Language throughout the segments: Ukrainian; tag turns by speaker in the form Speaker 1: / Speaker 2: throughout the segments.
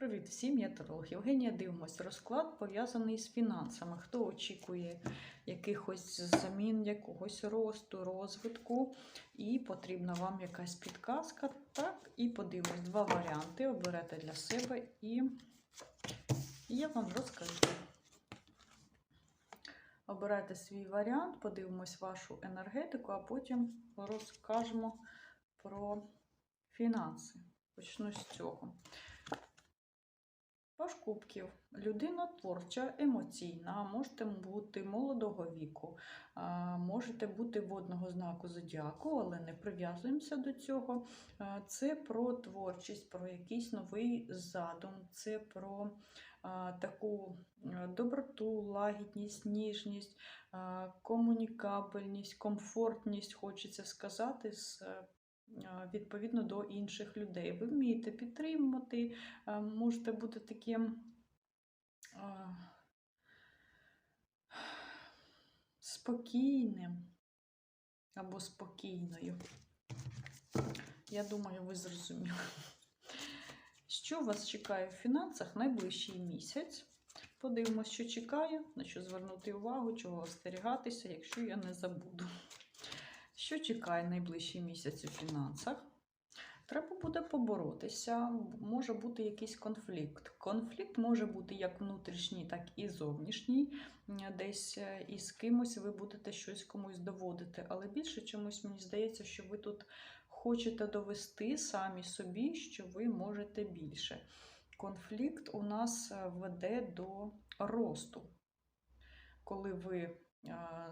Speaker 1: Привіт всім, я Таролог Євгенія. Дивимось розклад пов'язаний з фінансами. Хто очікує якихось замін, якогось росту, розвитку, і потрібна вам якась підказка. Так, і подивимось два варіанти. Оберете для себе і я вам розкажу. Обирайте свій варіант, подивимось вашу енергетику, а потім розкажемо про фінанси. Почну з цього. Паш кубків. Людина творча, емоційна, можете бути молодого віку, можете бути водного знаку зодіаку, але не прив'язуємося до цього. Це про творчість, про якийсь новий задум, це про таку доброту, лагідність, ніжність, комунікабельність, комфортність, хочеться сказати, з відповідно до інших людей. Ви вмієте підтримувати, можете бути таким спокійним або спокійною. Я думаю, ви зрозуміли. Що вас чекає в фінансах найближчий місяць? Подивимось, що чекає, на що звернути увагу, чого остерігатися, якщо я не забуду. Що чекає найближчий місяць у фінансах? Треба буде поборотися, може бути якийсь конфлікт. Конфлікт може бути як внутрішній, так і зовнішній. Десь е, із кимось ви будете щось комусь доводити, але більше чомусь мені здається, що ви тут хочете довести самі собі, що ви можете більше. Конфлікт у нас е, веде до росту. Коли ви е,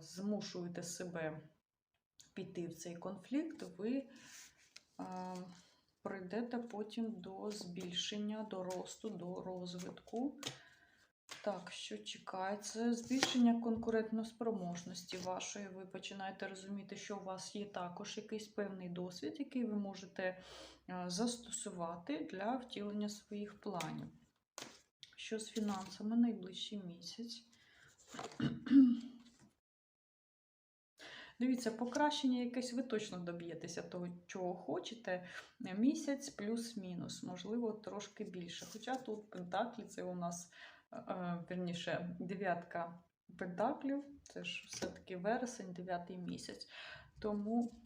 Speaker 1: змушуєте себе піти в цей конфлікт, ви е, прийдете потім до збільшення, до росту, до розвитку. Так, що чекає? Це збільшення конкурентноспроможності вашої. Ви починаєте розуміти, що у вас є також якийсь певний досвід, який ви можете застосувати для втілення своїх планів. Що з фінансами найближчий місяць? Дивіться, покращення якесь ви точно доб'єтеся того, чого хочете. Місяць плюс-мінус, можливо, трошки більше. Хоча тут пентаклі це у нас, е, е, дев'ятка пентаклів, це ж все-таки вересень, дев'ятий місяць. Тому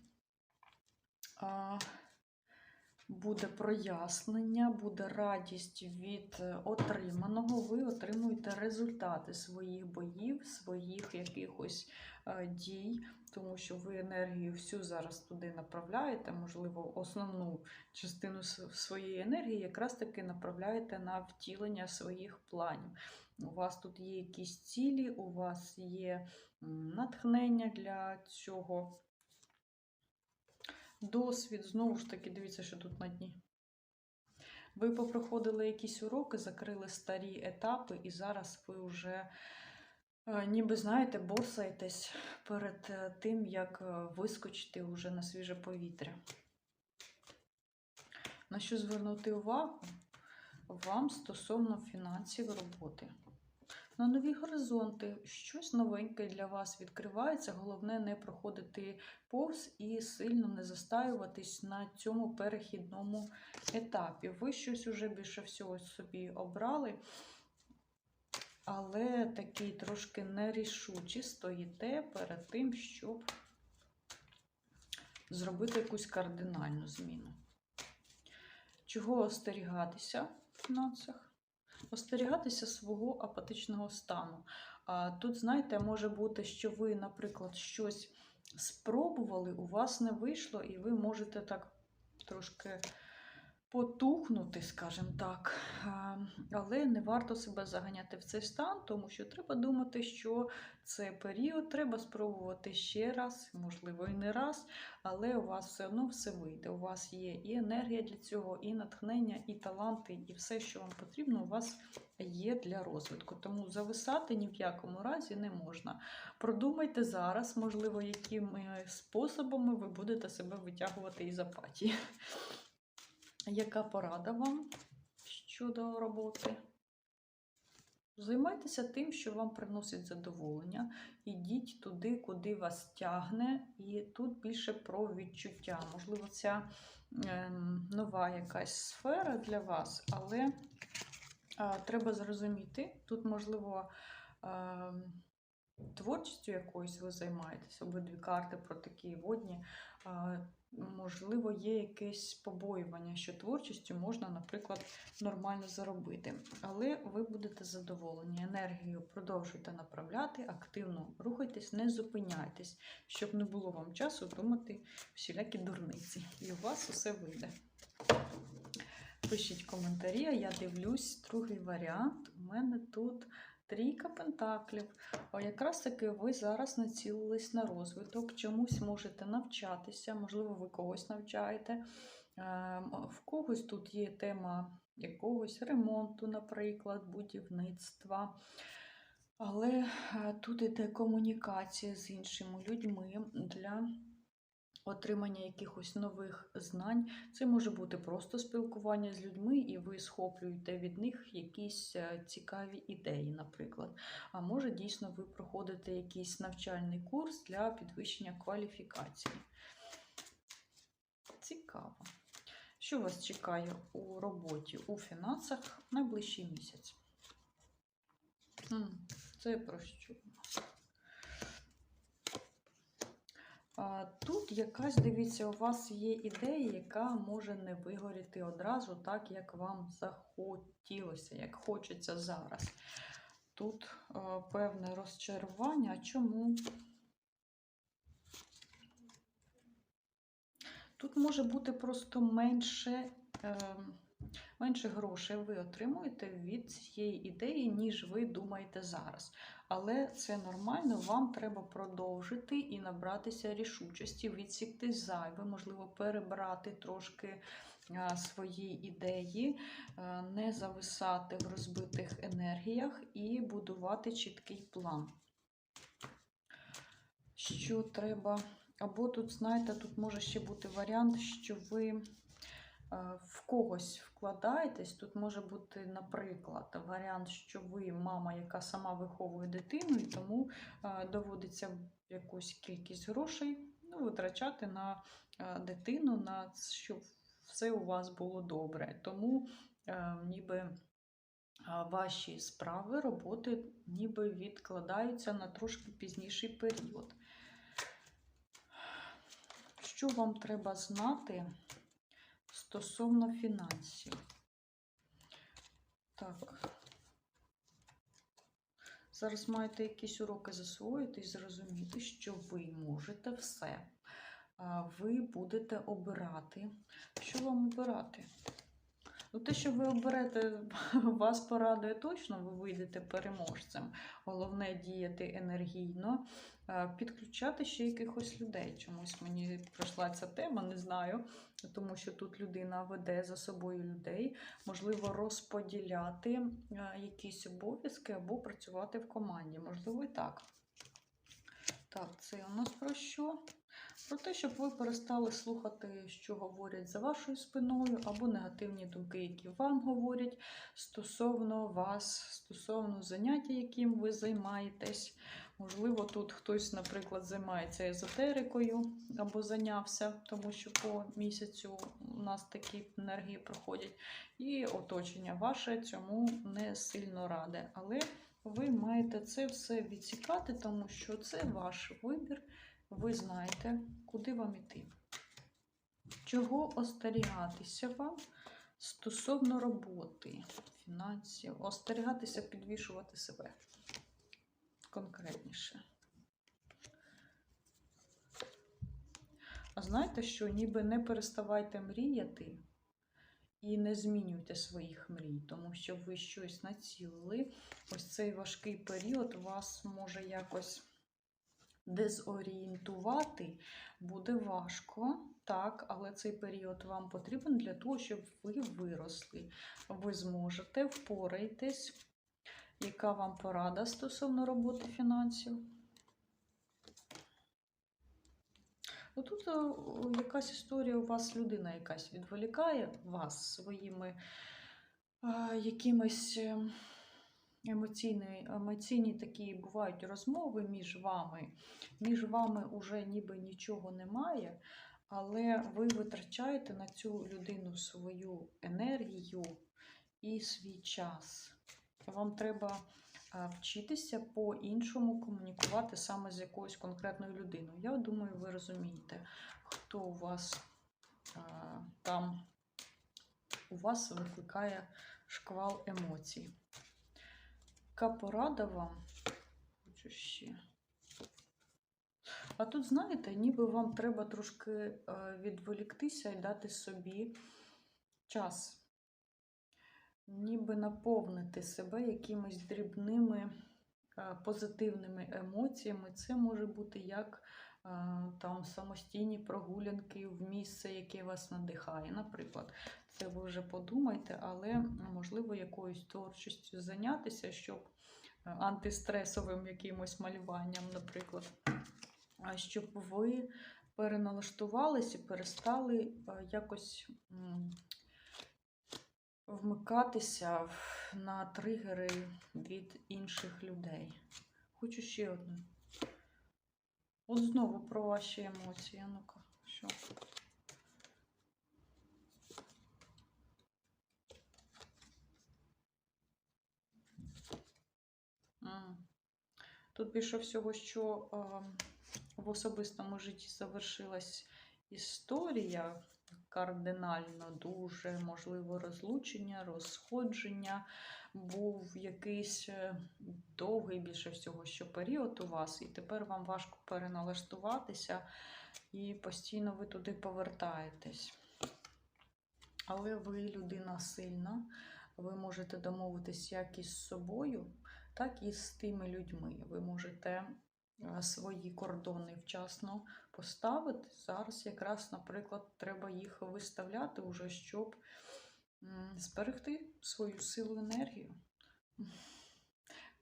Speaker 1: буде прояснення, буде радість від е, отриманого. Ви отримуєте результати своїх боїв, своїх якихось е, дій, тому що ви енергію всю зараз туди направляєте, можливо, основну частину своєї енергії якраз таки направляєте на втілення своїх планів. У вас тут є якісь цілі, у вас є натхнення для цього. Досвід, знову ж таки, дивіться, що тут на дні. Ви попроходили якісь уроки, закрили старі етапи, і зараз ви вже, е, ніби знаєте, борсаєтесь перед е, тим, як е, вискочити вже на свіже повітря. На що звернути увагу вам стосовно фінансів роботи? На нові горизонти, щось новеньке для вас відкривається. Головне не проходити повз і сильно не застаюватись на цьому перехідному етапі. Ви щось уже більше всього собі обрали, але такий трошки нерішучі стоїте перед тим, щоб зробити якусь кардинальну зміну. Чого остерігатися в фінансах? Остерігатися свого апатичного стану. Тут, знаєте, може бути, що ви, наприклад, щось спробували, у вас не вийшло, і ви можете так трошки потухнути, скажімо так. Але не варто себе заганяти в цей стан, тому що треба думати, що це період, треба спробувати ще раз, можливо, і не раз, але у вас все одно все вийде. У вас є і енергія для цього, і натхнення, і таланти, і все, що вам потрібно, у вас є для розвитку. Тому зависати ні в якому разі не можна. Продумайте зараз, можливо, якими способами ви будете себе витягувати із апатії. Яка порада вам щодо роботи? Займайтеся тим, що вам приносить задоволення. Ідіть туди, куди вас тягне, і тут більше про відчуття. Можливо, ця ем, нова якась сфера для вас, але А, Треба зрозуміти, тут, можливо, ем, творчістю якоюсь ви займаєтесь, обидві карти про такі водні. А, Можливо, є якесь побоювання, що творчістю можна, наприклад, нормально заробити. Але ви будете задоволені. Енергію продовжуйте направляти, активно рухайтесь, не зупиняйтесь, щоб не було вам часу думати всілякі дурниці. І у вас усе вийде. Пишіть коментарі, а я дивлюсь другий варіант. У мене тут трійка пентаклів. Якраз таки ви зараз націлились на розвиток, чомусь можете навчатися, можливо, ви когось навчаєте. Ем, В когось тут є тема якогось ремонту, наприклад, будівництва. Але е, тут іде комунікація з іншими людьми для отримання якихось нових знань. Це може бути просто спілкування з людьми, і ви схоплюєте від них якісь е, цікаві ідеї, наприклад. А може, дійсно, ви проходите якийсь навчальний курс для підвищення кваліфікації. Цікаво. Що вас чекає у роботі, у фінансах найближчий місяць? Це про що? А, Тут якась, дивіться, у вас є ідея, яка може не вигоріти одразу так, як вам захотілося, як хочеться зараз. Тут певне розчарування. Чому? Тут може бути просто менше, е, менше грошей ви отримуєте від цієї ідеї, ніж ви думаєте зараз. Але це нормально, вам треба продовжити і набратися рішучості, відсікти зайве, можливо, перебрати трошки свої ідеї, а, не зависати в розбитих енергіях і будувати чіткий план. Що треба? Або тут, знаєте, тут може ще бути варіант, що ви е, в когось вкладаєтесь. Тут може бути, наприклад, варіант, що ви мама, яка сама виховує дитину, і тому е, доводиться якусь кількість грошей ну, витрачати на е, дитину, на щоб все у вас було добре. Тому е, ніби. Ваші справи, роботи ніби відкладаються на трошки пізніший період. Що вам треба знати стосовно фінансів? Так. Зараз маєте якісь уроки засвоїти і зрозуміти, що ви можете все. Ви будете обирати. Що вам обирати? Ну, те, що ви оберете, вас порадує точно, ви вийдете переможцем. Головне діяти енергійно, е, підключати ще якихось людей. Чомусь мені пройшла ця тема, не знаю, тому що тут людина веде за собою людей, можливо, розподіляти е, якісь обов'язки або працювати в команді. Можливо, і так. Так, це у нас про що? Про те, щоб ви перестали слухати, що говорять за вашою спиною, або негативні думки, які вам говорять стосовно вас, стосовно заняття, яким ви займаєтесь. Можливо, тут хтось, наприклад, займається езотерикою або зайнявся, тому що по місяцю у нас такі енергії проходять. І оточення ваше цьому не сильно раде. Але ви маєте це все відсікати, тому що це ваш вибір. Ви знаєте, куди вам іти. Чого остерігатися вам стосовно роботи, фінансів, остерігатися, підвішувати себе конкретніше. А знаєте, що ніби не переставайте мріяти і не змінюйте своїх мрій, тому що ви щось націлили. Ось цей важкий період вас може якось дезорієнтувати буде важко, так, але цей період вам потрібен для того, щоб ви виросли. Ви зможете впораєтесь. Яка вам порада стосовно роботи фінансів? Отут о, якась історія у вас людина якась відволікає вас своїми а, якимись. Е, емоційні, емоційні такі бувають розмови між вами. Між вами уже ніби нічого немає, але ви витрачаєте на цю людину свою енергію і свій час. Вам треба вчитися по-іншому комунікувати саме з якоюсь конкретною людиною. Я думаю, ви розумієте, хто у вас а, там у вас викликає шквал емоцій. Яка порада вам? Хочу ще. А тут, знаєте, ніби вам треба трошки е, відволіктися і дати собі час. Ніби наповнити себе якимись дрібними е, позитивними емоціями. Це може бути як е, там самостійні прогулянки в місце, яке вас надихає. Наприклад, це ви вже подумайте, але можливо якоюсь творчістю зайнятися, щоб е, антистресовим якимось малюванням, наприклад, щоб ви переналаштувалися і перестали е, якось вмикатися на тригери від інших людей. Хочу ще одну. От знову про ваші емоції. Ну-ка, що? Тут більше всього, що е, в особистому житті завершилась історія кардинально дуже, можливо, розлучення, розходження. Був якийсь е, довгий більше всього, що період у вас, і тепер вам важко переналаштуватися, і постійно ви туди повертаєтесь. Але ви людина сильна, ви можете домовитись як із собою, так і з тими людьми. Ви можете е, свої кордони вчасно поставити. Зараз якраз, наприклад, треба їх виставляти уже, щоб зберегти свою силу енергію.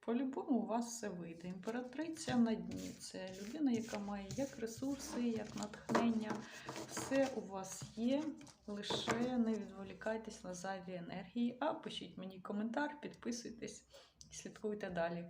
Speaker 1: По-любому у вас все вийде. Імператриця на дні це людина, яка має як ресурси, як натхнення. Все у вас є. Лише не відволікайтесь на зайві енергії, а пишіть мені коментар, підписуйтесь слідкуйте далі.